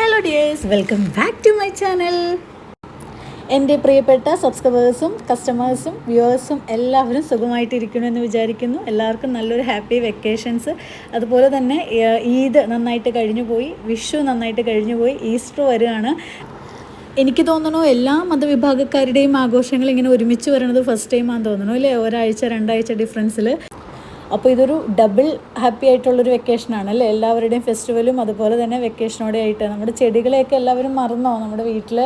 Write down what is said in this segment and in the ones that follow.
Hello dears welcome back to my channel എന്റെ പ്രിയപ്പെട്ട സബ്സ്ക്രൈബേഴ്സും കസ്റ്റമേഴ്സും വ്യൂവേഴ്സും എല്ലാവരും സുഖമായിട്ടിരിക്കണമെന്ന് വിചാരിക്കുന്നു. എല്ലാവർക്കും നല്ലൊരു ഹാപ്പി വെക്കേഷൻസ് അതുപോലെ തന്നെ ഈദ് നന്നായിട്ട് കഴിഞ്ഞു പോയി വിഷു നന്നായിട്ട് കഴിഞ്ഞു പോയി ഈസ്റ്റർ വരികയാണ്. എനിക്ക് തോന്നുന്നു എല്ലാ മതവിഭാഗക്കാരുടെയും ആഘോഷങ്ങൾ ഇങ്ങനെ ഒരുമിച്ച് വരുന്നത് ഫസ്റ്റ് ടൈമാണെന്ന് തോന്നുന്നു അല്ലേ? ഒരാഴ്ച രണ്ടാഴ്ച ഡിഫറൻസിൽ അപ്പോൾ ഇതൊരു ഡബിൾ ഹാപ്പി ആയിട്ടുള്ളൊരു വെക്കേഷനാണ് അല്ലേ? എല്ലാവരുടെയും ഫെസ്റ്റിവലും അതുപോലെ തന്നെ വെക്കേഷനോടെ ആയിട്ട്. നമ്മുടെ ചെടികളെയൊക്കെ എല്ലാവരും മറന്നോ? നമ്മുടെ വീട്ടിൽ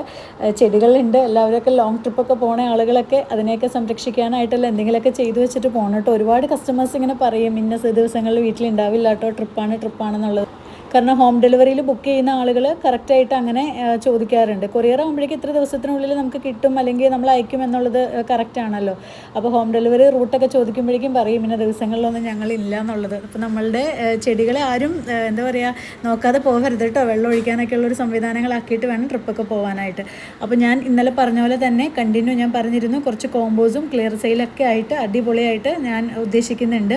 ചെടികളുണ്ട്. എല്ലാവരൊക്കെ ലോങ് ട്രിപ്പൊക്കെ പോണ ആളുകളൊക്കെ അതിനെയൊക്കെ സംരക്ഷിക്കാനായിട്ടല്ല എന്തെങ്കിലുമൊക്കെ ചെയ്തു വെച്ചിട്ട് പോകണം കേട്ടോ ഒരുപാട് കസ്റ്റമേഴ്സ് ഇങ്ങനെ പറയും ഇന്ന ദിവസങ്ങളിൽ വീട്ടിൽ ഉണ്ടാവില്ല കേട്ടോ ട്രിപ്പാണ് ട്രിപ്പാണെന്നുള്ളത് കാരണം ഹോം ഡെലിവറിയിൽ ബുക്ക് ചെയ്യുന്ന ആളുകൾ കറക്റ്റായിട്ട് അങ്ങനെ ചോദിക്കാറുണ്ട്. കൊറിയർ ആകുമ്പോഴേക്കും ഇത്ര ദിവസത്തിനുള്ളിൽ നമുക്ക് കിട്ടും അല്ലെങ്കിൽ നമ്മൾ അയക്കും എന്നുള്ളത് കറക്റ്റ് ആണല്ലോ. അപ്പോൾ ഹോം ഡെലിവറി റൂട്ടൊക്കെ ചോദിക്കുമ്പോഴേക്കും പറയും ഇന്ന ദിവസങ്ങളിലൊന്നും ഇല്ല എന്നുള്ളത്. അപ്പോൾ നമ്മളുടെ ചെടികളെ ആരും എന്താ പറയുക നോക്കാതെ പോകരുത് കേട്ടോ വെള്ളം ഒഴിക്കാനൊക്കെ ഉള്ളൊരു സംവിധാനങ്ങളാക്കിയിട്ട് വേണം ട്രിപ്പൊക്കെ പോകാനായിട്ട് അപ്പോൾ ഞാൻ ഇന്നലെ പറഞ്ഞ പോലെ തന്നെ കണ്ടിന്യൂ ഞാൻ പറഞ്ഞിരുന്നു കുറച്ച് കോമ്പോസും ക്ലിയർ സെയിലൊക്കെ ആയിട്ട് അടിപൊളിയായിട്ട് ഞാൻ ഉദ്ദേശിക്കുന്നുണ്ട്.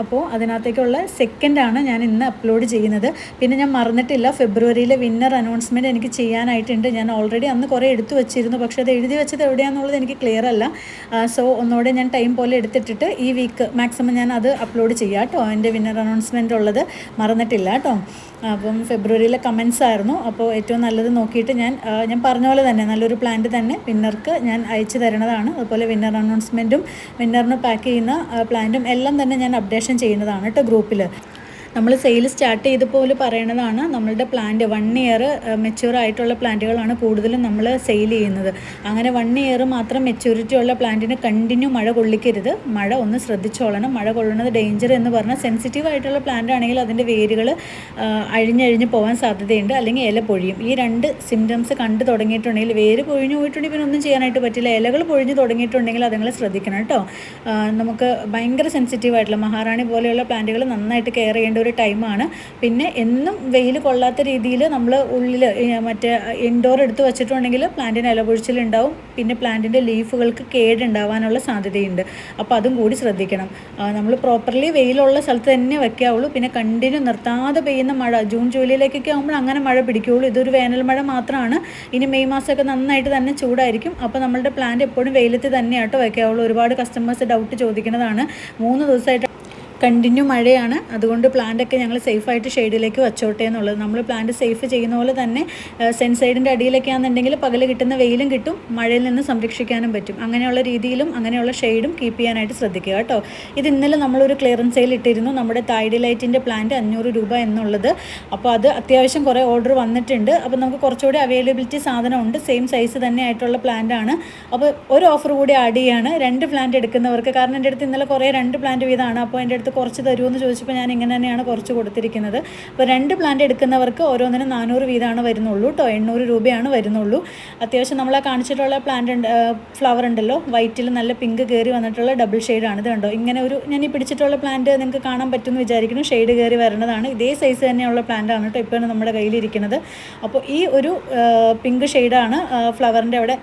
അപ്പോൾ അതിനകത്തേക്കുള്ള സെക്കൻഡാണ് ഞാൻ ഇന്ന് അപ്ലോഡ് ചെയ്യുന്നത്. പിന്നെ ഞാൻ മറന്നിട്ടില്ല. ഫെബ്രുവരിയിലെ വിന്നർ അനൗൺസ്മെന്റ് എനിക്ക് ചെയ്യാനായിട്ടുണ്ട്. ഞാൻ ഓൾറെഡി അന്ന് കുറേ എടുത്തു വെച്ചിരുന്നു. പക്ഷേ അത് എഴുതി വെച്ചത് എവിടെയാണെന്നുള്ളത് എനിക്ക് ക്ലിയർ അല്ല. സോ ഒന്നുകൂടെ ഞാൻ ടൈം പോലെ എടുത്തിട്ടിട്ട് ഈ വീക്ക് മാക്സിമം ഞാൻ അത് അപ്ലോഡ് ചെയ്യാം കേട്ടോ. എന്റെ വിന്നർ അനൗൺസ്മെന്റ് ഉള്ളത്. മറന്നിട്ടില്ല കേട്ടോ. അപ്പം ഫെബ്രുവരിയിലെ കമൻസ് ആയിരുന്നു. അപ്പോൾ ഏറ്റവും നല്ലത് നോക്കിയിട്ട് ഞാൻ ഞാൻ പറഞ്ഞ പോലെ തന്നെ നല്ലൊരു പ്ലാന്റ് തന്നെ വിന്നർക്ക് ഞാൻ അയച്ചു തരണതാണ് അതുപോലെ വിന്നർ അനൗൺസ്മെന്റും വിന്നറിന് പാക്ക് ചെയ്യുന്ന പ്ലാന്റും എല്ലാം തന്നെ ഞാൻ അപ്ഡേഷൻ ചെയ്യുന്നതാണ് കേട്ടോ ഗ്രൂപ്പിൽ നമ്മൾ സെയിൽ സ്റ്റാർട്ട് ചെയ്തപ്പോൾ പറയണതാണ് നമ്മളുടെ പ്ലാന്റ് വൺ ഇയർ മെച്യൂർ ആയിട്ടുള്ള പ്ലാന്റുകളാണ് കൂടുതലും നമ്മൾ സെയിൽ ചെയ്യുന്നത്. അങ്ങനെ വൺ ഇയർ മാത്രം മെച്യൂരിറ്റി ഉള്ള പ്ലാന്റിന് കണ്ടിന്യൂ മഴ കൊള്ളിക്കരുത്. മഴ ഒന്ന് ശ്രദ്ധിച്ചോളണം. മഴ കൊള്ളുന്നത് ഡേഞ്ചർ എന്ന് പറഞ്ഞാൽ സെൻസിറ്റീവ് ആയിട്ടുള്ള പ്ലാന്റ് ആണെങ്കിൽ അതിന്റെ വേരുകൾ അഴിഞ്ഞഴിഞ്ഞ് പോകാൻ സാധ്യതയുണ്ട്. അല്ലെങ്കിൽ ഇല പൊഴിയും. ഈ രണ്ട് സിംറ്റംസ് കണ്ടു തുടങ്ങിയിട്ടുണ്ടെങ്കിൽ വേര് പൊഴിഞ്ഞു പോയിട്ടുണ്ടെങ്കിൽ പിന്നെ ഒന്നും ചെയ്യാനായിട്ട് പറ്റില്ല. ഇലകൾ പൊഴിഞ്ഞു തുടങ്ങിയിട്ടുണ്ടെങ്കിൽ അതുങ്ങൾ ശ്രദ്ധിക്കണം കേട്ടോ. നമുക്ക് ഭയങ്കര സെൻസിറ്റീവ് ആയിട്ടുള്ള മഹാറാണി പോലെയുള്ള പ്ലാന്റുകൾ നന്നായിട്ട് കെയർ ചെയ്യേണ്ട ഒരു ടൈമാണ്. പിന്നെ എന്നും വെയിൽ കൊള്ളാത്ത രീതിയിൽ നമ്മൾ ഉള്ളിൽ മറ്റേ ഇൻഡോർ എടുത്ത് വെച്ചിട്ടുണ്ടെങ്കിൽ പ്ലാന്റിന് ഇലപൊഴിച്ചിലുണ്ടാവും പിന്നെ പ്ലാന്റിന്റെ ലീഫുകൾക്ക് കേടുണ്ടാവാനുള്ള സാധ്യതയുണ്ട്. അപ്പോൾ അതും കൂടി ശ്രദ്ധിക്കണം. നമ്മൾ പ്രോപ്പർലി വെയിലുള്ള സ്ഥലത്ത് തന്നെ വെക്കാവുള്ളൂ. പിന്നെ കണ്ടിന്യൂ നിർത്താതെ പെയ്യുന്ന മഴ ജൂൺ ജൂലൈയിലേക്കൊക്കെ ആകുമ്പോൾ അങ്ങനെ മഴ പിടിക്കുകയുള്ളൂ. ഇതൊരു വേനൽ മഴ മാത്രമാണ്. ഇനി മെയ് മാസമൊക്കെ നന്നായിട്ട് തന്നെ ചൂടായിരിക്കും. അപ്പോൾ നമ്മളുടെ പ്ലാന്റ് എപ്പോഴും വെയിലത്ത് തന്നെയാട്ടോ വെക്കാവുള്ളൂ. ഒരുപാട് കസ്റ്റമേഴ്സ് ഡൗട്ട് ചോദിക്കുന്നതാണ്. മൂന്ന് ദിവസമായിട്ട് കണ്ടിന്യൂ മഴയാണ്. അതുകൊണ്ട് പ്ലാന്റൊക്കെ ഞങ്ങൾ സേഫായിട്ട് ഷെയ്ഡിലേക്ക് വച്ചോട്ടെ എന്നുള്ളത്. നമ്മൾ പ്ലാന്റ് സേഫ് ചെയ്യുന്ന പോലെ തന്നെ സെൻസൈഡിന്റെ അടിയിലൊക്കെ ആണെന്നുണ്ടെങ്കിൽ പകൽ കിട്ടുന്ന വെയിലും കിട്ടും മഴയിൽ നിന്ന് സംരക്ഷിക്കാനും പറ്റും. അങ്ങനെയുള്ള രീതിയിലും അങ്ങനെയുള്ള ഷെയ്ഡും കീപ്പ് ചെയ്യാനായിട്ട് ശ്രദ്ധിക്കുക കേട്ടോ. ഇത് ഇന്നലെ നമ്മളൊരു ക്ലിയറൻസ് സെയിൽ ഇട്ടിരുന്നു. നമ്മുടെ തൈഡി ലൈറ്റിന്റെ പ്ലാന്റ് അഞ്ഞൂറ് രൂപ എന്നുള്ളത്. അപ്പോൾ അത് അത്യാവശ്യം കുറേ ഓർഡർ വന്നിട്ടുണ്ട്. അപ്പോൾ നമുക്ക് കുറച്ചുകൂടി അവൈലബിലിറ്റി സാധനമുണ്ട്. സെയിം സൈസ് തന്നെ ആയിട്ടുള്ള പ്ലാന്റ് ആണ്. അപ്പോൾ ഒരു ഓഫർ കൂടി ആഡ് ചെയ്യാണ്. രണ്ട് പ്ലാന്റ് എടുക്കുന്നവർക്ക്. കാരണം എന്റെ അടുത്ത് ഇന്നലെ കുറേ രണ്ട് പ്ലാന്റ് വീതമാണ്. അപ്പോൾ എന്റെ കുറച്ച് തരുമെന്ന് ചോദിച്ചപ്പോൾ ഞാൻ ഇങ്ങനെ തന്നെയാണ് കുറച്ച് കൊടുത്തിരിക്കുന്നത്. അപ്പോൾ രണ്ട് പ്ലാന്റ് എടുക്കുന്നവർക്ക് ഓരോന്നിനും നാനൂറ് വീതമാണ് വരുന്നുള്ളൂ കേട്ടോ. എണ്ണൂറ് രൂപയാണ് വരുന്നുള്ളൂ. അത്യാവശ്യം നമ്മളെ കാണിച്ചിട്ടുള്ള പ്ലാന്റ് ഫ്ലവർ ഉണ്ടല്ലോ. വൈറ്റിൽ നല്ല പിങ്ക് കയറി വന്നിട്ടുള്ള ഡബിൾ ഷെയ്ഡാണ് ഇത് കണ്ടോ. ഇങ്ങനെ ഒരു ഞാൻ ഈ പിടിച്ചിട്ടുള്ള പ്ലാന്റ് നിങ്ങൾക്ക് കാണാൻ പറ്റുമെന്ന് വിചാരിക്കുന്നു. ഷെയ്ഡ് കയറി വരേണ്ടതാണ് ഇതേ സൈസ് തന്നെയുള്ള പ്ലാന്റ് ആണ് കേട്ടോ ഇപ്പോൾ നമ്മുടെ കയ്യിലിരിക്കുന്നത്. അപ്പോൾ ഈ ഒരു പിങ്ക് ഷെയ്ഡാണ് ഫ്ലവറിന്റെ അവിടെ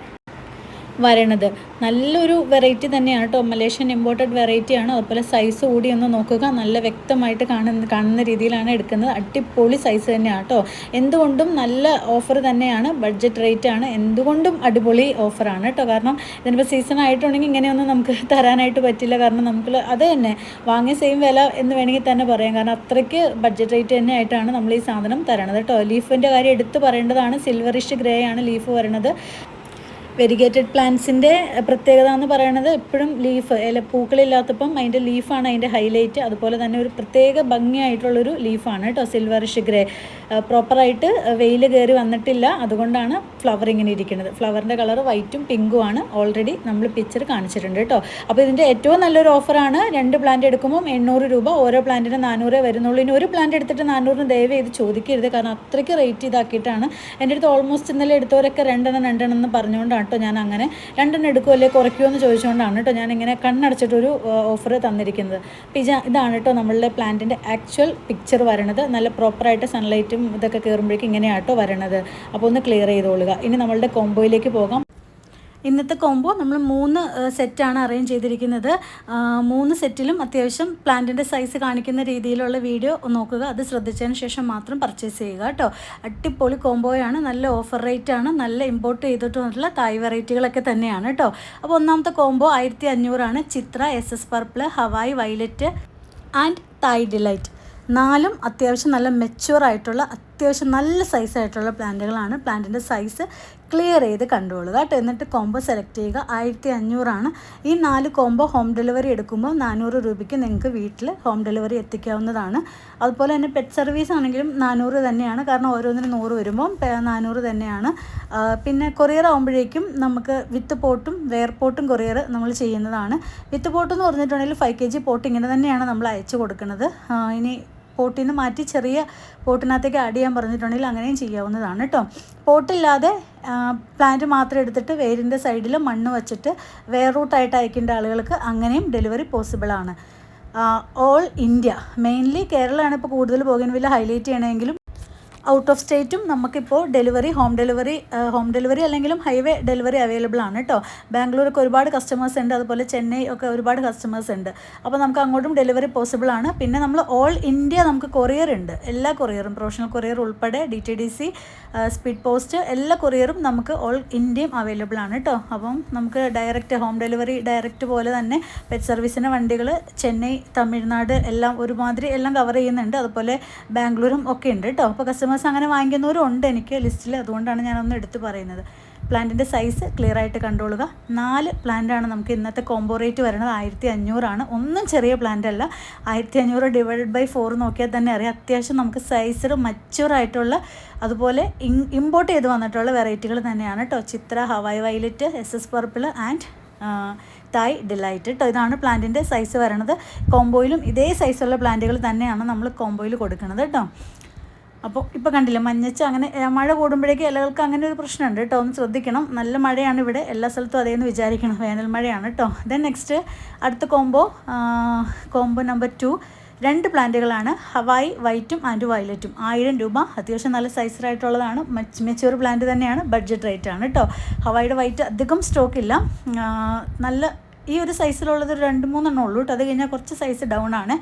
വരണത്. നല്ലൊരു വെറൈറ്റി തന്നെയാണ് കേട്ടോ. മലേഷ്യൻ ഇമ്പോർട്ടഡ് വെറൈറ്റിയാണ് അതുപോലെ സൈസ് കൂടി ഒന്ന് നോക്കുക. നല്ല വ്യക്തമായിട്ട് കാണുന്ന കാണുന്ന രീതിയിലാണ് എടുക്കുന്നത്. അടിപൊളി സൈസ് തന്നെയാണ് കേട്ടോ. എന്തുകൊണ്ടും നല്ല ഓഫർ തന്നെയാണ്. ബഡ്ജറ്റ് റേറ്റ് ആണ്. എന്തുകൊണ്ടും അടിപൊളി ഓഫറാണ് കേട്ടോ. കാരണം ഇതിനിപ്പോൾ സീസൺ ആയിട്ടുണ്ടെങ്കിൽ ഇങ്ങനെയൊന്നും നമുക്ക് തരാനായിട്ട് പറ്റില്ല. കാരണം നമുക്ക് അത് തന്നെ. വാങ്ങിയ സെയിം വില എന്ന് വേണമെങ്കിൽ തന്നെ പറയാം. കാരണം അത്രയ്ക്ക് ബഡ്ജറ്റ് റേറ്റ് തന്നെ ആയിട്ടാണ് നമ്മൾ ഈ സാധനം തരണത് കേട്ടോ. ലീഫിന്റെ കാര്യം എടുത്ത് പറയേണ്ടതാണ്. സിൽവറിഷ് ഗ്രേ ആണ് ലീഫ് വരുന്നത് വെരിഗേറ്റഡ് പ്ലാന്റ്സിന്റെ പ്രത്യേകത എന്ന് പറയുന്നത് എപ്പോഴും ലീഫ് ഇല പൂക്കളില്ലാത്തപ്പം അതിന്റെ ലീഫാണ് അതിന്റെ ഹൈലൈറ്റ്. അതുപോലെ തന്നെ ഒരു പ്രത്യേക ഭംഗിയായിട്ടുള്ളൊരു ലീഫാണ് കേട്ടോ സിൽവറിഷ് ഗ്രേ പ്രോപ്പറായിട്ട് വെയിൽ കയറി വന്നിട്ടില്ല. അതുകൊണ്ടാണ് ഫ്ലവർ ഇങ്ങനെ ഇരിക്കുന്നത്. ഫ്ലവറിന്റെ കളർ വൈറ്റും പിങ്കുമാണ് ഓൾറെഡി നമ്മൾ പിക്ചർ കാണിച്ചിട്ടുണ്ട് കേട്ടോ. അപ്പോൾ ഇതിന്റെ ഏറ്റവും നല്ലൊരു ഓഫറാണ് രണ്ട് പ്ലാന്റ് എടുക്കുമ്പോൾ എണ്ണൂറ് രൂപ ഓരോ പ്ലാന്റിന് നാനൂറേ വരുന്നുള്ളൂ. ഇനി ഒരു പ്ലാന്റ് എടുത്തിട്ട് നാനൂറിന് ദയവ് ചെയ്ത് ചോദിക്കരുത്. കാരണം അത്രയ്ക്ക് റേറ്റ് ഇതാക്കിയിട്ടാണ്. എന്റെ അടുത്ത് ഓൾമോസ്റ്റ് ഇന്നലെ എടുത്തവരൊക്കെ രണ്ടെണ്ണം രണ്ടെണ്ണം എന്ന് പറഞ്ഞുകൊണ്ടാണ് കേട്ടോ ഞാൻ അങ്ങനെ രണ്ടെണ്ണം എടുക്കുമോ അല്ലെങ്കിൽ കുറയ്ക്കുമോ എന്ന് ചോദിച്ചുകൊണ്ടാണ് കേട്ടോ ഞാൻ ഇങ്ങനെ കണ്ണടച്ചിട്ടൊരു ഓഫർ തന്നിരിക്കുന്നത്. അപ്പോൾ ഇതാണ് കേട്ടോ നമ്മളുടെ പ്ലാന്റിന്റെ ആക്ച്വൽ പിക്ചർ വരണത്. നല്ല പ്രോപ്പറായിട്ട് സൺലൈറ്റും ഇതൊക്കെ കയറുമ്പോഴേക്കും ഇങ്ങനെയാട്ടോ വരണത്. അപ്പോൾ ഒന്ന് ക്ലിയർ ചെയ്തോളുക. ഇനി നമ്മളുടെ കോംബോയിലേക്ക് പോകാം. ഇന്നത്തെ കോംബോ നമ്മൾ മൂന്ന് സെറ്റാണ് അറേഞ്ച് ചെയ്തിരിക്കുന്നത്. മൂന്ന് സെറ്റിലും അത്യാവശ്യം പ്ലാന്റിന്റെ സൈസ് കാണിക്കുന്ന രീതിയിലുള്ള വീഡിയോ നോക്കുക. അത് ശ്രദ്ധിച്ചതിന് ശേഷം മാത്രം പർച്ചേസ് ചെയ്യുക കേട്ടോ. അടിപൊളി കോംബോയാണ് നല്ല ഓഫർ റേറ്റാണ് നല്ല ഇമ്പോർട്ട് ചെയ്തിട്ടുള്ള തായ് വെറൈറ്റികളൊക്കെ തന്നെയാണ് കേട്ടോ. അപ്പോൾ ഒന്നാമത്തെ കോംബോ ആയിരത്തി അഞ്ഞൂറാണ് Chitra S S purple Hawaii violet and Thai delight നാലും അത്യാവശ്യം നല്ല മെച്യൂർ ആയിട്ടുള്ള അത്യാവശ്യം നല്ല സൈസായിട്ടുള്ള പ്ലാന്റുകളാണ് പ്ലാന്റിന്റെ സൈസ് ക്ലിയർ ചെയ്ത് കണ്ടുകൊള്ളുക കേട്ടോ. എന്നിട്ട് കോംബോ സെലക്ട് ചെയ്യുക. ആയിരത്തി അഞ്ഞൂറാണ് ഈ നാല് കോംബോ ഹോം ഡെലിവറി എടുക്കുമ്പോൾ നാനൂറ് രൂപയ്ക്ക് നിങ്ങൾക്ക് വീട്ടിൽ ഹോം ഡെലിവറി എത്തിക്കാവുന്നതാണ്. അതുപോലെ തന്നെ പെറ്റ് സർവീസ് ആണെങ്കിലും നാനൂറ് തന്നെയാണ്. കാരണം ഓരോന്നിനും നൂറ് വരുമ്പോൾ നാനൂറ് തന്നെയാണ്. പിന്നെ കൊറിയർ ആകുമ്പോഴേക്കും നമുക്ക് വിത്ത് പോട്ടും വെയർ പോട്ടും കൊറിയർ നമ്മൾ ചെയ്യുന്നതാണ്. വിത്ത് പോട്ട് എന്ന് പറഞ്ഞിട്ടുണ്ടെങ്കിൽ ഫൈവ് കെ ജി പോട്ട് ഇങ്ങനെ തന്നെയാണ് നമ്മൾ അയച്ചു കൊടുക്കുന്നത്. ഇനി പോട്ടിൽ നിന്ന് മാറ്റി ചെറിയ പോട്ടിനകത്തേക്ക് ആഡ് ചെയ്യാൻ പറഞ്ഞിട്ടുണ്ടെങ്കിൽ അങ്ങനെയും ചെയ്യാവുന്നതാണ് കേട്ടോ പോട്ടില്ലാതെ പ്ലാന്റ് മാത്രം എടുത്തിട്ട് വേരിന്റെ സൈഡിൽ മണ്ണ് വച്ചിട്ട് വേർ റൂട്ടായിട്ട് അയക്കേണ്ട ആളുകൾക്ക് അങ്ങനെയും ഡെലിവറി പോസിബിളാണ് ഓൾ ഇന്ത്യ മെയിൻലി കേരളമാണ് ഇപ്പോൾ കൂടുതൽ ബോഗൻവില്ല ഹൈലൈറ്റ് ചെയ്യണമെങ്കിലും ഔട്ട് ഓഫ് സ്റ്റേറ്റും നമുക്കിപ്പോൾ delivery home delivery home delivery അല്ലെങ്കിലും ഹൈവേ ഡെലിവറി അവൈലബിൾ ആണ് കേട്ടോ ബാംഗ്ലൂരൊക്കെ ഒരുപാട് കസ്റ്റമേഴ്സ് ഉണ്ട്. അതുപോലെ ചെന്നൈ ഒക്കെ ഒരുപാട് കസ്റ്റമേഴ്സ് ഉണ്ട്. അപ്പോൾ നമുക്ക് അങ്ങോട്ടും ഡെലിവറി പോസിബിൾ ആണ്. പിന്നെ നമ്മൾ ഓൾ ഇന്ത്യ നമുക്ക് കൊറിയർ ഉണ്ട്. എല്ലാ കൊറിയറും പ്രൊഫഷണൽ കൊറിയർ ഉൾപ്പെടെ D T D C speed post എല്ലാ കൊറിയറും നമുക്ക് ഓൾ ഇന്ത്യയും അവൈലബിൾ ആണ് കേട്ടോ അപ്പം നമുക്ക് ഡയറക്റ്റ് ഹോം ഡെലിവറി ഡയറക്റ്റ് പോലെ തന്നെ പെറ്റ് സർവീസിന്റെ വണ്ടികൾ ചെന്നൈ തമിഴ്നാട് എല്ലാം ഒരുമാതിരി എല്ലാം കവർ ചെയ്യുന്നുണ്ട്. അതുപോലെ ബാംഗ്ലൂരും ഒക്കെ ഉണ്ട് കേട്ടോ അപ്പോൾ കസ്റ്റമേഴ്സ് അങ്ങനെ വാങ്ങിക്കുന്നവരും ഉണ്ട് എനിക്ക് ലിസ്റ്റിൽ. അതുകൊണ്ടാണ് ഞാനൊന്ന് എടുത്ത് പറയുന്നത്. പ്ലാന്റിന്റെ സൈസ് ക്ലിയർ ആയിട്ട് കണ്ടോളുക. നാല് പ്ലാന്റാണ് നമുക്ക് ഇന്നത്തെ കോംബോ റേറ്റ് വരുന്നത്. ആയിരത്തി അഞ്ഞൂറാണ് ഒന്നും ചെറിയ പ്ലാന്റ് അല്ല. ആയിരത്തി അഞ്ഞൂറ് ഡിവൈഡഡ് ബൈ ഫോർ നോക്കിയാൽ തന്നെ അറിയാം. അത്യാവശ്യം നമുക്ക് സൈസ്ഡ് ആയിട്ടുള്ള അതുപോലെ ഇമ്പോർട്ട് ചെയ്ത് വന്നിട്ടുള്ള വെറൈറ്റികൾ തന്നെയാണ് കേട്ടോ Chitra Hawaii violet S S purple and Thai delight കേട്ടോ ഇതാണ് പ്ലാന്റിന്റെ സൈസ് വരണത് കോംബോയിലും ഇതേ സൈസുള്ള പ്ലാന്റുകൾ തന്നെയാണ് നമ്മൾ കോംബോയിൽ കൊടുക്കുന്നത് കേട്ടോ അപ്പോൾ ഇപ്പോൾ കണ്ടില്ല മഞ്ഞച്ച് അങ്ങനെ മഴ കൂടുമ്പോഴേക്കും ഇലകൾക്ക് അങ്ങനെ ഒരു പ്രശ്നമുണ്ട് കേട്ടോ. ഒന്ന് ശ്രദ്ധിക്കണം. നല്ല മഴയാണ് ഇവിടെ. എല്ലാ സ്ഥലത്തും അതേന്ന് വിചാരിക്കണം. വേനൽ മഴയാണ് കേട്ടോ. ദെൻ നെക്സ്റ്റ് അടുത്ത കോംബോ കോംബോ നമ്പർ ടു രണ്ട് പ്ലാന്റുകളാണ്. ഹവായി വൈറ്റും ആൻഡ് വയലറ്റും. ആയിരം രൂപ. അത്യാവശ്യം നല്ല സൈസിലായിട്ടുള്ളതാണ്. മെച്ചൂർ പ്ലാന്റ് തന്നെയാണ്. ബഡ്ജറ്റ് റേറ്റ് ആണ് കേട്ടോ. ഹവായിയുടെ വൈറ്റ് അധികം സ്റ്റോക്ക് ഇല്ല. നല്ല ഈ ഒരു സൈസിലുള്ളത് ഒരു രണ്ട് മൂന്നെണ്ണം ഉള്ളൂ കേട്ടോ. അത് കഴിഞ്ഞാൽ കുറച്ച് സൈസ് ഡൗൺ ആണ്.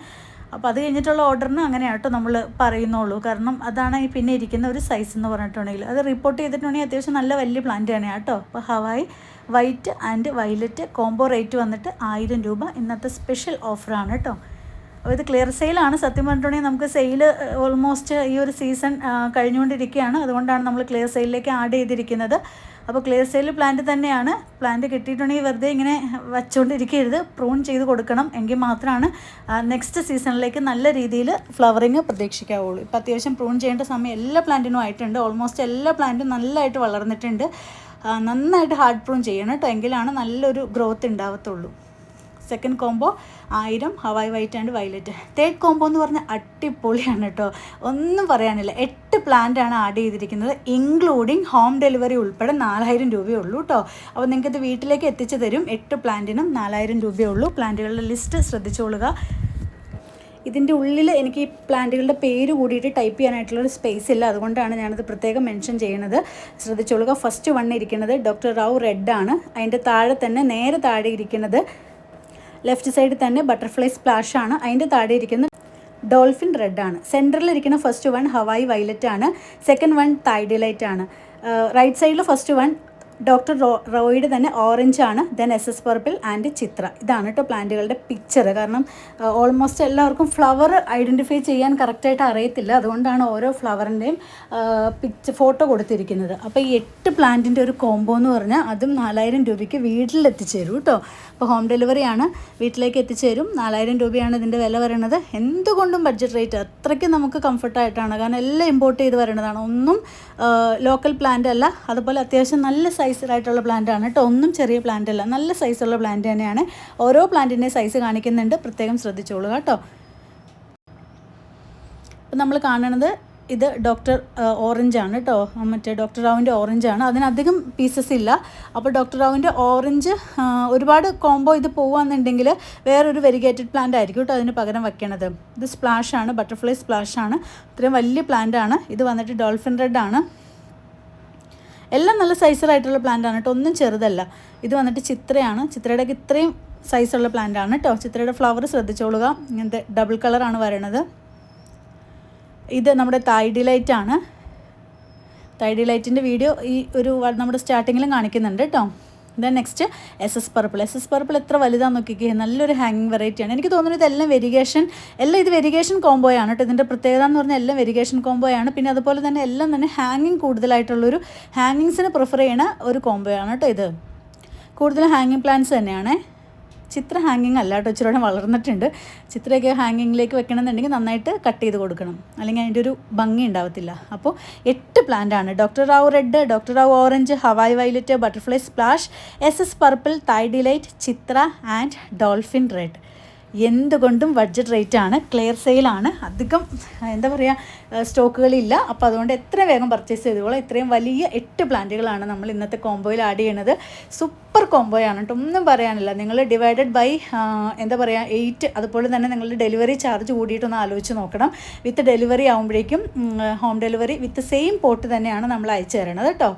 അപ്പോൾ അത് കഴിഞ്ഞിട്ടുള്ള ഓർഡറിന് അങ്ങനെ കേട്ടോ നമ്മൾ പറയുന്നുള്ളൂ. കാരണം അതാണ് ഈ പിന്നെ ഇരിക്കുന്ന ഒരു സൈസ് എന്ന് പറഞ്ഞിട്ടുണ്ടെങ്കിൽ. അത് റിപ്പോർട്ട് ചെയ്തിട്ടുണ്ടെങ്കിൽ അത്യാവശ്യം നല്ല വലിയ പ്ലാന്റ് ആണ് കേട്ടോ അപ്പോൾ Hawaii white and violet combo rate വന്നിട്ട് ആയിരം രൂപ ഇന്നത്തെ സ്പെഷ്യൽ ഓഫറാണ് കേട്ടോ അപ്പോൾ ഇത് ക്ലിയർ സെയിലാണ് സത്യം പറഞ്ഞിട്ടുണ്ടെങ്കിൽ നമുക്ക് സെയിൽ ഓൾമോസ്റ്റ് ഈ ഒരു സീസൺ കഴിഞ്ഞുകൊണ്ടിരിക്കുകയാണ്. അതുകൊണ്ടാണ് നമ്മൾ ക്ലിയർ സെയിലിലേക്ക് ആഡ് ചെയ്തിരിക്കുന്നത്. അപ്പോൾ ക്ലിയർ സെയിൽ പ്ലാന്റ് തന്നെയാണ്. പ്ലാന്റ് കിട്ടിയിട്ടുണ്ടെങ്കിൽ വെറുതെ ഇങ്ങനെ വെച്ചുകൊണ്ടിരിക്കരുത് പ്രൂൺ ചെയ്ത് കൊടുക്കണം എങ്കിൽ മാത്രമാണ് നെക്സ്റ്റ് സീസണിലേക്ക് നല്ല രീതിയിൽ ഫ്ലവറിങ് പ്രതീക്ഷിക്കാവുള്ളൂ. ഇപ്പോൾ അത്യാവശ്യം പ്രൂൺ ചെയ്യേണ്ട സമയം എല്ലാ പ്ലാന്റിനും ആയിട്ടുണ്ട്. ഓൾമോസ്റ്റ് എല്ലാ പ്ലാന്റും നല്ലതായിട്ട് വളർന്നിട്ടുണ്ട്. നന്നായിട്ട് ഹാർഡ് പ്രൂൺ ചെയ്യണം കേട്ടോ എങ്കിലാണ് നല്ലൊരു ഗ്രോത്ത് ഉണ്ടാവത്തുള്ളൂ. സെക്കൻഡ് കോംബോ ആയിരം Hawaii white and violet third combo എന്ന് പറഞ്ഞാൽ അടിപൊളിയാണ് കേട്ടോ. ഒന്നും പറയാനില്ല. എട്ട് പ്ലാന്റ് ആണ് ആഡ് ചെയ്തിരിക്കുന്നത്. ഇൻക്ലൂഡിങ് ഹോം ഡെലിവറി ഉൾപ്പെടെ നാലായിരം രൂപയേ ഉള്ളൂ കേട്ടോ. അപ്പോൾ നിങ്ങൾക്ക് ഇത് വീട്ടിലേക്ക് എത്തിച്ചു തരും. എട്ട് പ്ലാന്റിനും നാലായിരം രൂപയേ ഉള്ളൂ. പ്ലാന്റുകളുടെ ലിസ്റ്റ് ശ്രദ്ധിച്ചോളുക. ഇതിന്റെ ഉള്ളിൽ എനിക്ക് ഈ പ്ലാന്റുകളുടെ പേര് കൂടിയിട്ട് ടൈപ്പ് ചെയ്യാനായിട്ടുള്ളൊരു സ്പേസ് ഇല്ല. അതുകൊണ്ടാണ് ഞാനത് പ്രത്യേകം മെൻഷൻ ചെയ്യുന്നത് ശ്രദ്ധിച്ചോളുക. ഫസ്റ്റ് വണ്ണിരിക്കുന്നത് ഡോക്ടർ റാവു റെഡ് ആണ്. അതിന്റെ താഴെ തന്നെ നേരെ താഴെ ഇരിക്കുന്നത് ലെഫ്റ്റ് സൈഡിൽ തന്നെ ബട്ടർഫ്ലൈ സ്പ്ലാഷ് ആണ്. അതിന്റെ താഴെ ഇരിക്കുന്നത് ഡോൾഫിൻ റെഡ് ആണ്. സെന്ററിൽ ഇരിക്കുന്ന ഫസ്റ്റ് വൺ ഹവായി വൈലറ്റ് ആണ്. സെക്കൻഡ് വൺ തൈഡിലൈറ്റ് ആണ്. റൈറ്റ് സൈഡിൽ ഫസ്റ്റ് വൺ ഡോക്ടർ റോ റോയിഡ് തന്നെ ഓറഞ്ച് ആണ് then S S purple and Chitra ഇതാണ് കേട്ടോ പ്ലാന്റുകളുടെ പിക്ചർ കാരണം ഓൾമോസ്റ്റ് എല്ലാവർക്കും ഫ്ലവർ ഐഡന്റിഫൈ ചെയ്യാൻ കറക്റ്റായിട്ട് അറിയത്തില്ല. അതുകൊണ്ടാണ് ഓരോ ഫ്ലവറിന്റെയും പിക്ചർ ഫോട്ടോ കൊടുത്തിരിക്കുന്നത്. അപ്പോൾ ഈ എട്ട് പ്ലാന്റിന്റെ ഒരു കോംബോ എന്ന് പറഞ്ഞാൽ അതും നാലായിരം രൂപയ്ക്ക് വീട്ടിൽ എത്തിച്ചേരും കേട്ടോ അപ്പോൾ ഹോം ഡെലിവറി ആണ് വീട്ടിലേക്ക് എത്തിച്ചേരും. നാലായിരം രൂപയാണ് ഇതിന്റെ വില വരുന്നത് എന്തുകൊണ്ടും ബഡ്ജറ്റ് റേറ്റ് അത്രയ്ക്ക് നമുക്ക് കംഫർട്ടായിട്ടാണ് കാരണം എല്ലാം ഇമ്പോർട്ട് ചെയ്ത് വരുന്നതാണ് ഒന്നും ലോക്കൽ പ്ലാന്റ് അല്ല. അതുപോലെ അത്യാവശ്യം നല്ല സൈസിലായിട്ടുള്ള പ്ലാന്റ് ആണ്. കേട്ടോ ഒന്നും ചെറിയ പ്ലാന്റ് അല്ല. നല്ല സൈസുള്ള പ്ലാന്റ് തന്നെയാണ്. ഓരോ പ്ലാന്റിന്റെ സൈസ് കാണിക്കുന്നുണ്ട്. പ്രത്യേകം ശ്രദ്ധിച്ചോളൂ കേട്ടോ അപ്പം നമ്മൾ കാണുന്നത് ഇത് ഡോക്ടർ ഓറഞ്ച് ആണ് കേട്ടോ മറ്റേ ഡോക്ടർ റാവുവിന്റെ ഓറഞ്ച് ആണ്. അതിനധികം പീസസ് ഇല്ല. അപ്പോൾ ഡോക്ടർ റാവുവിന്റെ ഓറഞ്ച് ഒരുപാട് കോംബോ ഇത് പോവുകയാണെന്നുണ്ടെങ്കിൽ വേറൊരു വെരിഗേറ്റഡ് പ്ലാന്റ് ആയിരിക്കും കേട്ടോ അതിന് പകരം വെക്കണത്. ഇത് സ്പ്ലാഷാണ് ബട്ടർഫ്ലൈ സ്പ്ലാഷാണ് ഇത്രയും വലിയ പ്ലാന്റ് ആണ്. ഇത് വന്നിട്ട് ഡോൾഫിൻ റെഡ് ആണ്. എല്ലാം നല്ല സൈസിലായിട്ടുള്ള പ്ലാന്റ് ആണ് കേട്ടോ. ഒന്നും ചെറുതല്ല. ഇത് വന്നിട്ട് ചിത്രയാണ്. ചിത്രയുടെ ഇത്രയും സൈസുള്ള ആണ് കേട്ടോ. ചിത്രയുടെ ഫ്ലവർ ശ്രദ്ധിച്ചോളുക. ഇങ്ങനത്തെ ഡബിൾ കളറാണ് വരണത്. ഇത് നമ്മുടെ തൈഡിലൈറ്റ് ഡിലൈറ്റ് ആണ്. തൈഡിലൈറ്റിന്റെ ഡിലൈറ്റിന്റെ വീഡിയോ ഈ ഒരു നമ്മുടെ സ്റ്റാർട്ടിങ്ങിലും കാണിക്കുന്നുണ്ട് കേട്ടോ. Then next S S purple S S purple എത്ര വലുതാന്ന് നോക്കിക്കേ. നല്ലൊരു ഹാങ്ങിങ് വെറൈറ്റിയാണ് എനിക്ക് തോന്നുന്നു ഇതെല്ലാം വെരിഗേഷൻ എല്ലാം ഇത് വെരിഗേഷൻ കോംബോയാണ് കേട്ടോ. ഇതിന്റെ പ്രത്യേകത എന്ന് പറഞ്ഞാൽ എല്ലാം വെരിഗേഷൻ കോംബോയാണ് പിന്നെ അതുപോലെ തന്നെ എല്ലാം തന്നെ ഹാങ്ങിങ് കൂടുതലായിട്ടുള്ളൊരു ഹാങ്ങിങ്സിന് പ്രിഫർ ചെയ്യണ ഒരു കോംബോയാണ് കേട്ടോ ഇത്. കൂടുതൽ ഹാങ്ങിങ് പ്ലാന്റ്സ് തന്നെയാണ്. ചിത്ര ഹാങ്ങിങ് അല്ല കേട്ടോ വളർന്നിട്ടുണ്ട്. ചിത്രയൊക്കെ ഹാങ്ങിങ്ങിലേക്ക് വെക്കണമെന്നുണ്ടെങ്കിൽ നന്നായിട്ട് കട്ട് ചെയ്ത് കൊടുക്കണം. അല്ലെങ്കിൽ അതിന്റെ ഒരു ഭംഗി ഉണ്ടാവത്തില്ല. അപ്പോൾ എട്ട് പ്ലാന്റ് ആണ്. Doctor Rao red doctor Rao orange Hawaii violet butterfly splash S S purple Thai delight Chitra and dolphin red എന്തുകൊണ്ടും ബഡ്ജറ്റ് റേറ്റ് ആണ്. ക്ലിയർ സെയിലാണ് അധികം എന്താ പറയുക സ്റ്റോക്കുകളില്ല. അപ്പോൾ അതുകൊണ്ട് എത്ര വേഗം പർച്ചേസ് ചെയ്തോളാം ഇത്രയും വലിയ എട്ട് പ്ലാന്റുകളാണ് നമ്മൾ ഇന്നത്തെ കോംബോയിൽ ആഡ് ചെയ്യണത്. സൂപ്പർ കോംബോയാണ് കേട്ടോ. ഒന്നും പറയാനില്ല. നിങ്ങൾ ഡിവൈഡഡ് ബൈ എന്താ പറയുക എയ്റ്റ് അതുപോലെ തന്നെ നിങ്ങളുടെ ഡെലിവറി ചാർജ് കൂടിയിട്ടൊന്ന് ആലോചിച്ച് നോക്കണം. വിത്ത് ഡെലിവറി ആകുമ്പോഴേക്കും home delivery with same pot തന്നെയാണ് നമ്മൾ അയച്ചു തരണത് കേട്ടോ.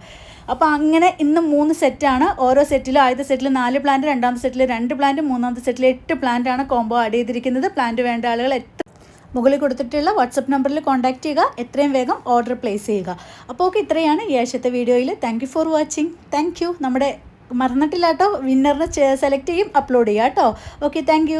അപ്പോൾ അങ്ങനെ ഇന്ന് മൂന്ന് സെറ്റാണ് ഓരോ സെറ്റിലും ആദ്യത്തെ സെറ്റിൽ നാല് പ്ലാന്റ് രണ്ടാമത്തെ സെറ്റിൽ രണ്ട് പ്ലാന്റ് മൂന്നാമത്തെ സെറ്റിൽ എട്ട് പ്ലാന്റ് ആണ് കോംബോ ആഡ് ചെയ്തിരിക്കുന്നത്. പ്ലാന്റ് വേണ്ട ആളുകൾ എത്ര മുകളിൽ കൊടുത്തിട്ടുള്ള വാട്സപ്പ് നമ്പറിൽ കോൺടാക്റ്റ് ചെയ്യുക. എത്രയും വേഗം ഓർഡർ പ്ലേസ് ചെയ്യുക. അപ്പോൾ ഓക്കെ ഇത്രയാണ് ഈ ആഴ്ചത്തെ വീഡിയോയിൽ താങ്ക് ഫോർ വാച്ചിങ് താങ്ക് നമ്മുടെ മറന്നിട്ടില്ല കേട്ടോ വിന്നറിനെ സെലക്ട് ചെയ്യും അപ്ലോഡ് ചെയ്യാം കേട്ടോ. Okay thank